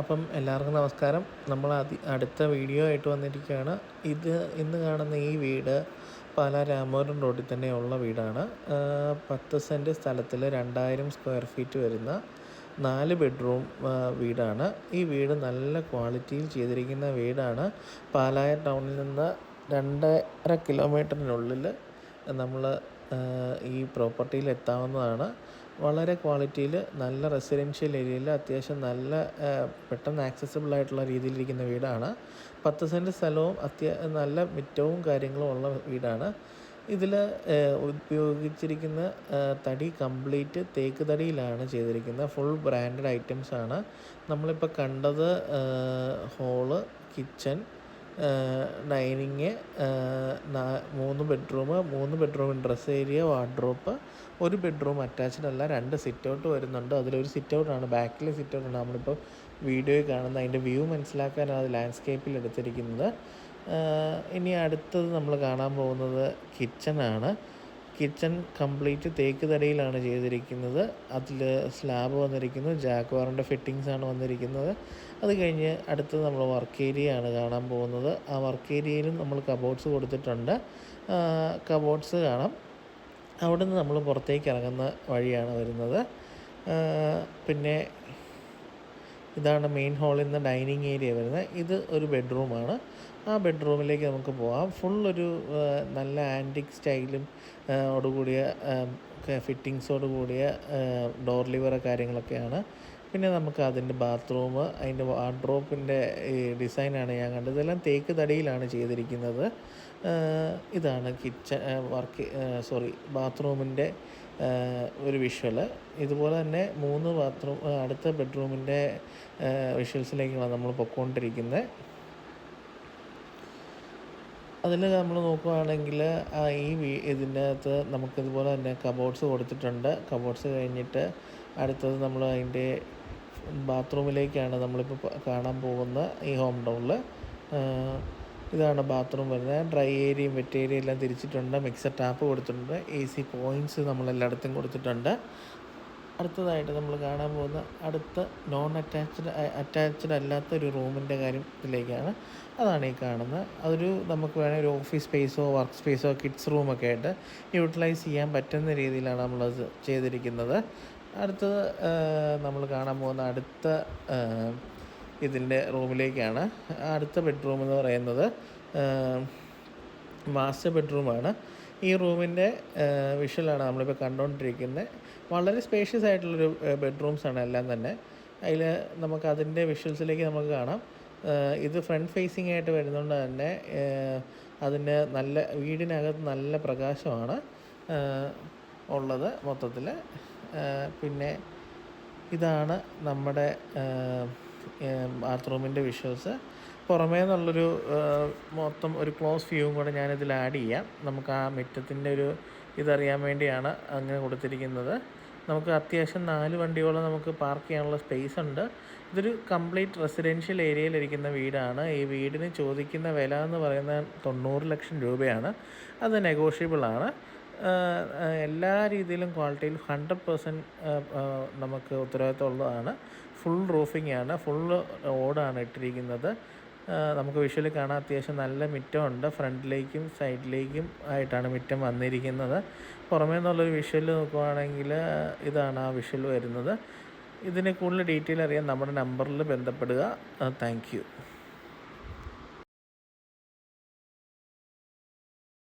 അപ്പം എല്ലാവർക്കും നമസ്കാരം. നമ്മൾ അതി അടുത്ത വീഡിയോ ആയിട്ട് വന്നിരിക്കുകയാണ്. ഇത് ഇന്ന് കാണുന്ന ഈ വീട് പാലാ രാമപുരം റോഡിൽ തന്നെയുള്ള വീടാണ്. പത്ത് സെന്റ് സ്ഥലത്തിൽ രണ്ടായിരം സ്ക്വയർ ഫീറ്റ് വരുന്ന നാല് ബെഡ്റൂം വീടാണ്. ഈ വീട് നല്ല ക്വാളിറ്റിയിൽ ചെയ്തിരിക്കുന്ന വീടാണ്. പാലായ ടൗണിൽ നിന്ന് രണ്ടര കിലോമീറ്ററിനുള്ളിൽ നമ്മൾ ഈ പ്രോപ്പർട്ടിയിൽ എത്താവുന്നതാണ് വളരെ ക്വാളിറ്റിയിൽ നല്ല റെസിഡൻഷ്യൽ ഏരിയയിൽ അത്യാവശ്യം നല്ല പെട്ടെന്ന് ആക്സസിബിൾ ആയിട്ടുള്ള രീതിയിലിരിക്കുന്ന വീടാണ്. പത്ത് സെന്റ് സ്ഥലവും അത്യ നല്ല മിറ്റവും കാര്യങ്ങളും ഉള്ള വീടാണ്. ഇതിൽ ഉപയോഗിച്ചിരിക്കുന്ന തടി കംപ്ലീറ്റ് തേക്ക് തടിയിലാണ് ചെയ്തിരിക്കുന്നത്. ഫുൾ ബ്രാൻഡഡ് ഐറ്റംസ് ആണ് നമ്മളിപ്പോൾ കണ്ടത് ഹോൾ കിച്ചൺ ഡൈനിങ് മൂന്ന് ബെഡ്റൂം മൂന്ന് ബെഡ്റൂം ഡ്രസ് ഏരിയ വാർഡ്രോപ്പ് ഒരു ബെഡ്റൂം അറ്റാച്ച്ഡ് അല്ല രണ്ട് സിറ്റ് ഔട്ട് വരുന്നുണ്ട്. അതിലൊരു സിറ്റ് ഔട്ടാണ് ബാക്കിൽ സിറ്റ് ഔട്ടാണ് നമ്മളിപ്പോൾ വീഡിയോയിൽ കാണുന്ന അതിന്റെ വ്യൂ മനസ്സിലാക്കാനാണ് അത് ലാൻഡ്സ്കേപ്പിൽ എടുത്തിരിക്കുന്നത്. ഇനി അടുത്തത് നമ്മൾ കാണാൻ പോകുന്നത് കിച്ചണാണ് കിച്ചൺ കംപ്ലീറ്റ് തേക്ക് തടിയിലാണ് ചെയ്തിരിക്കുന്നത്. അതിൽ സ്ലാബ് വന്നിരിക്കുന്നു. ജാക്വാറിന്റെ ഫിറ്റിങ്സ് ആണ് വന്നിരിക്കുന്നത്. അത് കഴിഞ്ഞ് അടുത്ത് നമ്മൾ വർക്ക് ഏരിയ ആണ് കാണാൻ പോകുന്നത്. ആ വർക്ക് ഏരിയയിലും നമ്മൾ കബോർഡ്സ് കൊടുത്തിട്ടുണ്ട്. കബോർഡ്സ് കാണാം. അവിടെ നിന്ന് നമ്മൾ പുറത്തേക്ക് ഇറങ്ങുന്ന വഴിയാണ് വരുന്നത്. പിന്നെ ഇതാണ് മെയിൻ ഹാളിൽ നിന്ന് ഡൈനിങ് ഏരിയ വരുന്നത്. ഇത് ഒരു ബെഡ്റൂമാണ് ആ ബെഡ്റൂമിലേക്ക് നമുക്ക് പോകാം ഫുൾ ഒരു നല്ല ആന്റിക് സ്റ്റൈലും ഓടുകൂടിയ ഫിറ്റിങ്സോട് കൂടിയ ഡോർ ലിവർ കാര്യങ്ങളൊക്കെയാണ്. പിന്നെ നമുക്ക് അതിന്റെ ബാത്റൂം അതിന്റെ വാർഡ്രോപ്പിന്റെ ഡിസൈനാണ് ഞാൻ കണ്ടത്. ഇതെല്ലാം തേക്ക് തടിയിലാണ് ചെയ്തിരിക്കുന്നത്. ഇതാണ് കിച്ചൺ വർക്ക് സോറി ബാത്റൂമിന്റെ ഒരു വിഷ്വൽ ഇതുപോലെ തന്നെ മൂന്ന് ബാത്റൂം അടുത്ത ബെഡ്റൂമിന്റെ വിഷ്വൽസിലേക്കാണ് നമ്മൾ പൊയ്ക്കൊണ്ടിരിക്കുന്നത് അതിൽ നമ്മൾ നോക്കുകയാണെങ്കിൽ ഈ വീ ഇതിന്റെ അകത്ത് നമുക്ക് ഇതുപോലെ തന്നെ കബോർഡ്സ് കൊടുത്തിട്ടുണ്ട്. കബോർഡ്സ് കഴിഞ്ഞിട്ട് അടുത്തത് നമ്മൾ അതിന്റെ ബാത്റൂമിലേക്കാണ് നമ്മളിപ്പോൾ കാണാൻ പോകുന്ന ഈ ഹോം ടൗണിൽ ഇതാണ് ബാത്റൂം വരുന്നത്. ഡ്രൈ ഏരിയയും വെറ്റ് ഏരിയ എല്ലാം തിരിച്ചിട്ടുണ്ട്. മിക്സർ ടാപ്പ് കൊടുത്തിട്ടുണ്ട്. എ സി പോയിന്റ്സ് നമ്മളെല്ലായിടത്തും കൊടുത്തിട്ടുണ്ട്. അടുത്തതായിട്ട് നമ്മൾ കാണാൻ പോകുന്ന അടുത്ത നോൺ അറ്റാച്ച്ഡ് അറ്റാച്ച്ഡ് അല്ലാത്ത ഒരു റൂമിന്റെ കാര്യത്തിലേക്കാണ് അതാണ് ഈ കാണുന്നത്. അതൊരു നമുക്ക് വേണമെങ്കിൽ ഒരു ഓഫീസ് സ്പേസോ വർക്ക് സ്പേസോ കിഡ്സ് റൂമൊക്കെ ആയിട്ട് യൂട്ടിലൈസ് ചെയ്യാൻ പറ്റുന്ന രീതിയിലാണ് നമ്മളത് ചെയ്തിരിക്കുന്നത്. അടുത്തത് നമ്മൾ കാണാൻ പോകുന്ന അടുത്ത ഇതിന്റെ റൂമിലേക്കാണ്. അടുത്ത ബെഡ്റൂം എന്ന് പറയുന്നത് മാസ്റ്റർ ബെഡ്റൂമാണ്. ഈ റൂമിന്റെ വിഷ്വലാണ് നമ്മളിപ്പോൾ കണ്ടുകൊണ്ടിരിക്കുന്നത്. വളരെ സ്പേഷ്യസ് ആയിട്ടുള്ളൊരു ബെഡ്റൂംസ് ആണ് എല്ലാം തന്നെ. അതിൽ നമുക്ക് അതിന്റെ വിഷ്വൽസിലേക്ക് നമുക്ക് കാണാം. ഇത് ഫ്രണ്ട് ഫേസിംഗ് ആയിട്ട് വരുന്നതുകൊണ്ട് തന്നെ അതിന് നല്ല വീടിനകത്ത് നല്ല പ്രകാശമാണ് ഉള്ളത് മൊത്തത്തിൽ പിന്നെ ഇതാണ് നമ്മുടെ ബാത്റൂമിന്റെ വിഷ്വൽസ്. പുറമേ നിന്നുള്ളൊരു മൊത്തം ഒരു ക്ലോസ് വ്യൂവും കൂടെ ഞാനിതിൽ ആഡ് ചെയ്യാം. നമുക്ക് ആ മുറ്റത്തിന്റെ ഒരു ഇതറിയാൻ വേണ്ടിയാണ് അങ്ങനെ കൊടുത്തിരിക്കുന്നത്. നമുക്ക് അത്യാവശ്യം നാല് വണ്ടിയോളം നമുക്ക് പാർക്ക് ചെയ്യാനുള്ള സ്പേസ് ഉണ്ട്. ഇതൊരു കംപ്ലീറ്റ് റെസിഡൻഷ്യൽ ഏരിയയിലിരിക്കുന്ന വീടാണ്. ഈ വീടിന് ചോദിക്കുന്ന വില എന്ന് പറയുന്നത് തൊണ്ണൂറ് ലക്ഷം രൂപയാണ്. അത് ആഹ് എല്ലാ രീതിയിലും ക്വാളിറ്റിയിൽ ഹൺഡ്രഡ് പെർസെന്റ് നമുക്ക് ഉത്തരവാദിത്തമുള്ളതാണ്. ഫുൾ റൂഫിംഗ് ആണ് ഫുൾ ഓടാണ് ഇട്ടിരിക്കുന്നത്. നമുക്ക് വിഷ്വലി കാണാൻ അത്യാവശ്യം നല്ല മിറ്റമുണ്ട്. ഫ്രണ്ടിലേക്കും സൈഡിലേക്കും ആയിട്ടാണ് മിറ്റം വന്നിരിക്കുന്നത്. പുറമേ നിന്നുള്ളൊരു വിഷ്വൽ നോക്കുവാണെങ്കിൽ ഇതാണ് ആ വിഷ്വൽ വരുന്നത്. ഇതിനെ കൂടുതൽ ഡീറ്റെയിൽ അറിയാൻ നമ്മുടെ നമ്പറിൽ ബന്ധപ്പെടുക. താങ്ക്